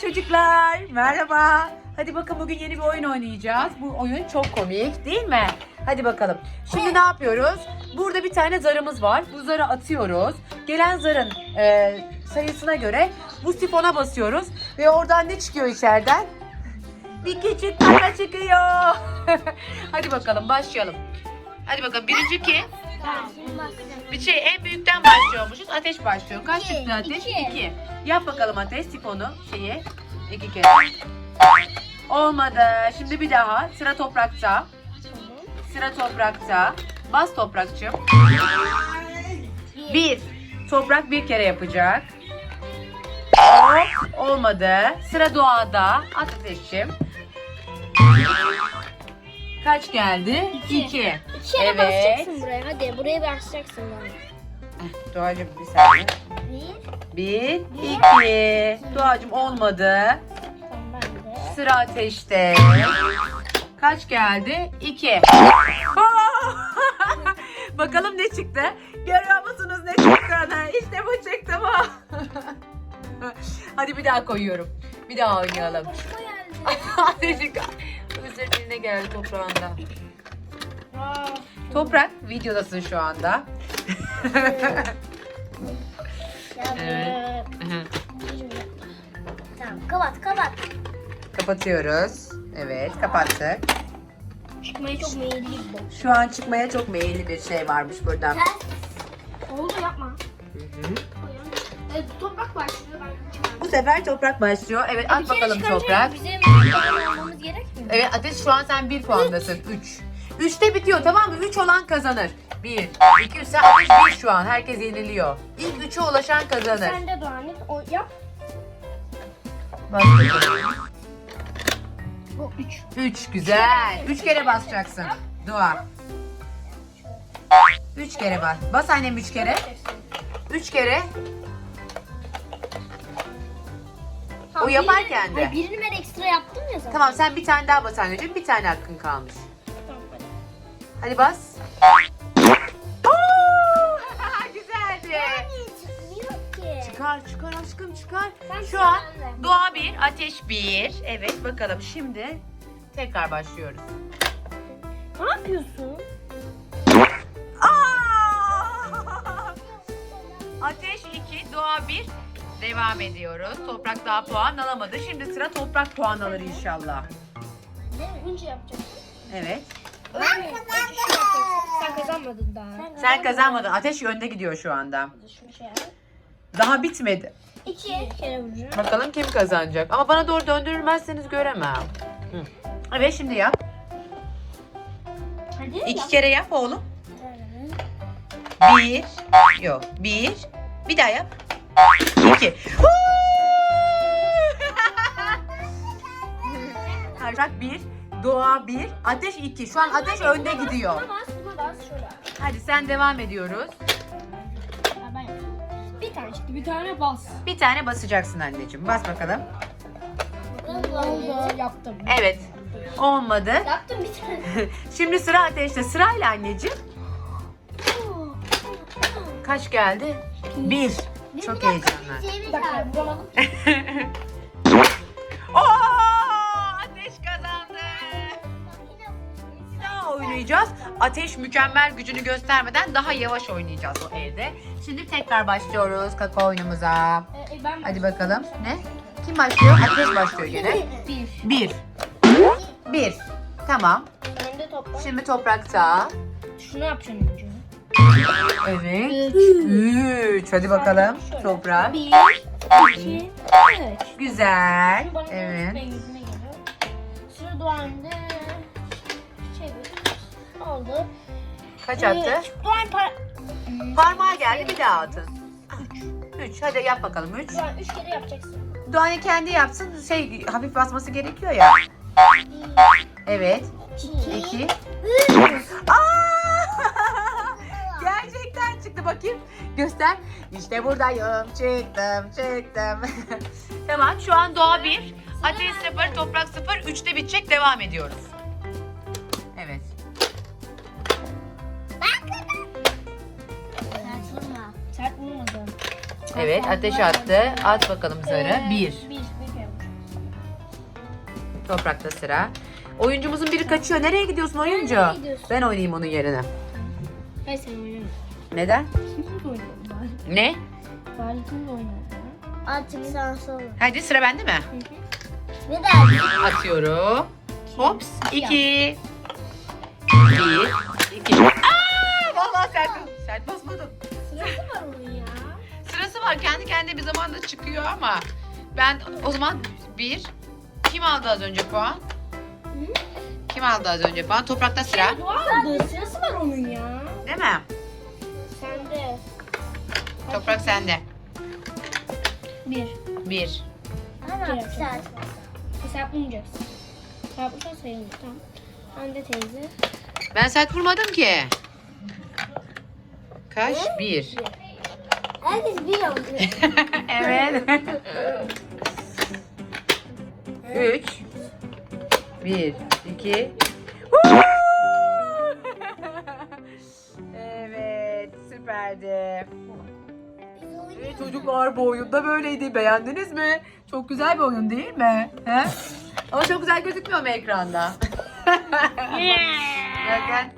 çocuklar. Merhaba. Hadi bakın bugün yeni bir oyun oynayacağız. Bu oyun çok komik değil mi? Hadi bakalım. Şimdi ne yapıyoruz? Burada bir tane zarımız var. Bu zarı atıyoruz. Gelen zarın e, sayısına göre bu sifona basıyoruz. Ve oradan ne çıkıyor içeriden? Bir küçük kaka çıkıyor. Hadi bakalım başlayalım. Hadi bakalım birinci kim? Bir şey en büyükten başlıyormuşuz. Ateş başlıyor. Kaç İki, çıktı ateş? iki. İki. Yap bakalım ateş sifonu şeyi. iki kere. Olmadı. Şimdi bir daha. Sıra toprakta. Sıra toprakta. Bas toprakçım. Bir. Toprak bir kere yapacak. Hop. Olmadı. Sıra doğada. At ateşçim. Kaç geldi? İki. İki. İki yere Evet. basacaksın buraya. Hadi buraya basacaksın bana. Doğacım bir saniye. Bir. İki. Doğacım olmadı. Sıra ateşte. Kaç geldi? İki. Bakalım ne çıktı? Görüyor musunuz ne çıktığını? İşte bu çıktı mı? Hadi bir daha koyuyorum. Bir daha oynayalım. Ateşin özür diline geldi toprağında. Toprak videodasın şu anda. Evet. Tamam kapat kapat. Kapatıyoruz. Evet kapattık. Çıkmaya çok meyilliyim bu. Şu an çıkmaya çok meyilli bir şey varmış burada. Oldu yapma. Evet, toprak başlıyor. Ben. Bu sefer toprak başlıyor. Evet at bakalım toprak. Bizim almamız gerekmiyor. Evet Ateş şu an sen 1 puandasın. 3. 3'te bitiyor tamam mı? 3 olan kazanır. 1, 2, 3 sen Ateş 1 şu an. Herkes yeniliyor. İlk 3'e ulaşan kazanır. Sen de Doğan'ın o yap. Bu üç. 3 güzel. 3 kere basacaksın. Dua. 3 kere bas. Bas annem 3 kere. 3 kere. O yaparken de. Ay, birini ben ekstra yaptım ya zaten. Tamam sen bir tane daha bas anneciğim. Bir tane hakkın kalmış. Tamam, hadi. Hadi bas. Çıkar çıkar aşkım çıkar. Ben Şu an çıkardım. doğa bir, ateş bir. Evet bakalım şimdi tekrar başlıyoruz. Ne yapıyorsun? Aa! Ateş 2, doğa 1. Devam ediyoruz. Toprak daha puan alamadı. Şimdi sıra toprak puan alır inşallah. Ne? Önce yapacaksın. Evet. Ben kazandım. Sen kazanmadın daha. Sen kazanmadın. Ateş önde gidiyor şu anda. Şunu şey yap. Daha bitmedi. İki kere vuracağım. Bakalım kim kazanacak. Ama bana doğru döndürülmezseniz göremem. Hı. Evet şimdi yap. Hadi İki yap. kere yap oğlum. Bir. Yok. Bir. Bir daha yap. İki. Toprak bir. Doğa bir. Ateş iki. Şu an ateş önde gidiyor. Buna bas, buna bas şöyle. Hadi sen devam ediyoruz. Bir tane çıktı. Bir tane bas. Bir tane basacaksın anneciğim. Bas bakalım. Oldu. Yaptım. Evet. Olmadı. Yaptım bir tane. Şimdi sıra ateşte. Sırayla anneciğim. Kaç geldi? Bir. Çok heyecanlı. Bir dakika vuramadım. oynayacağız. Ateş mükemmel gücünü göstermeden daha yavaş oynayacağız o evde. Şimdi tekrar başlıyoruz kaka oyunumuza. Ee, ben Hadi bakalım. Ne? Kim başlıyor? Ateş başlıyor gene. Bir. Bir. Bir. Tamam. De topla. Şimdi toprakta. Şunu yapacağım önce. Evet. Üç. Hadi bakalım. Toprak. Bir, iki, üç. Güzel. Evet. Sıra Doğan'da Oldu. Kaç attı? Ee, Doğan par... Parmağa geldi bir daha atın. Üç. Hadi yap bakalım üç. Doğan üç kere yapacaksın. Doğan'ı kendi yapsın. Şey hafif basması gerekiyor ya. Evet. İki. İki. Aa! Gerçekten çıktı bakayım. Göster. İşte buradayım. Çıktım, çıktım. tamam şu an Doğa 1, Ateş 0, Toprak 0, 3'te bitecek. Devam ediyoruz. Evet ateş attı. At bakalım zarı. 1. Bir. Toprakta sıra. Oyuncumuzun biri kaçıyor. Nereye gidiyorsun oyuncu? nereye gidiyorsun? Ben oynayayım onun yerine. Hayır sen oynama. Neden? Ne? Artık sen sonra. Hadi sıra bende mi? Bir daha. Atıyorum. Hops. iki. Bir. iki. Aa, vallahi sert, sert basmadım. Sırası var onun ya. Var. Kendi kendine bir zamanda çıkıyor ama ben o zaman bir. Kim aldı az önce puan? Kim aldı az önce puan? Toprakta sıra. Vardı. Sırası var onun ya. Değil mi? Sende. Toprak sende. Bir. Bir. Ama Gel. sen. Hesaplamayacaksın. Hesaplıyorsan sayılır. Tamam. Hande teyze. Ben sert vurmadım ki. Kaç? Bir. Herkes bir oldu. evet. Üç. Bir, iki. evet, süperdi. Evet çocuklar bu oyunda böyleydi. Beğendiniz mi? Çok güzel bir oyun değil mi? He? Ama çok güzel gözükmüyor mu ekranda? Bakın.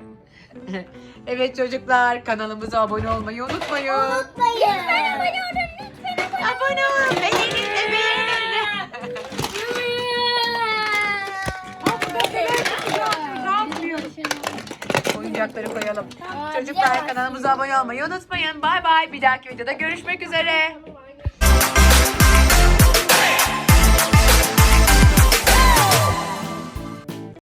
Evet çocuklar kanalımıza abone olmayı unutmayın. Unutmayın. Abone olun. Beğenin de beğenin de. Oyuncakları koyalım. Çocuklar kanalımıza abone olmayı unutmayın. Bay bay. Bir dahaki videoda görüşmek üzere.